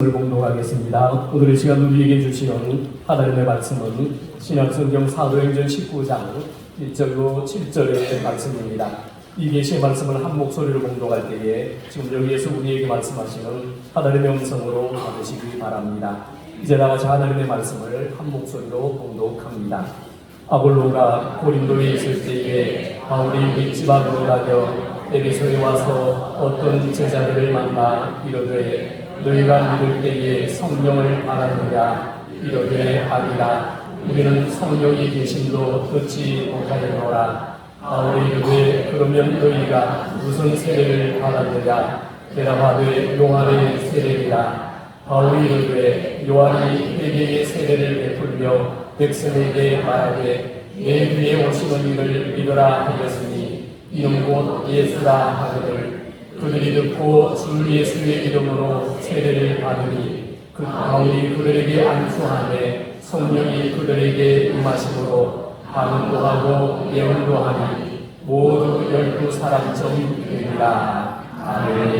오늘 봉독하겠습니다. 오늘 이 시간 우리에게 주시는 하나님의 말씀은 신약성경 사도행전 19장 1절로 7절의 말씀입니다. 이 계시의 말씀을 한 목소리로 봉독할 때에 지금 여기에서 우리에게 말씀하시는 하나님의 음성으로 받으시기 바랍니다. 이제 나가시 하나님의 말씀을 한 목소리로 봉독합니다. 아볼로가 고린도에 있을 때에 바울이 앞으로 다녀 에베소에 와서 어떤 제자들을 만나 이르되 너희가 믿을 때에 성령을 받았느냐? 이르되 아니라. 우리는 성령이 계심도 듣지 못하였노라. 바울이 이르되 그러면 너희가 무슨 세례를 받았느냐? 대답하되 요한의 세례이라. 바울이 이르되 요한이 회개의 세례를 베풀며 백성에게 말하되 내 뒤에 오시는 이를 믿어라 하였으니 이는 곧 예수라 하거늘 그들이 듣고 주 예수의 이름으로 세례를 받으니 그 바울이 그들에게 안수하되 성령이 그들에게 임하심으로 반응도 하고 예언도 하니 모두 열두 사람쯤 되리라. 아멘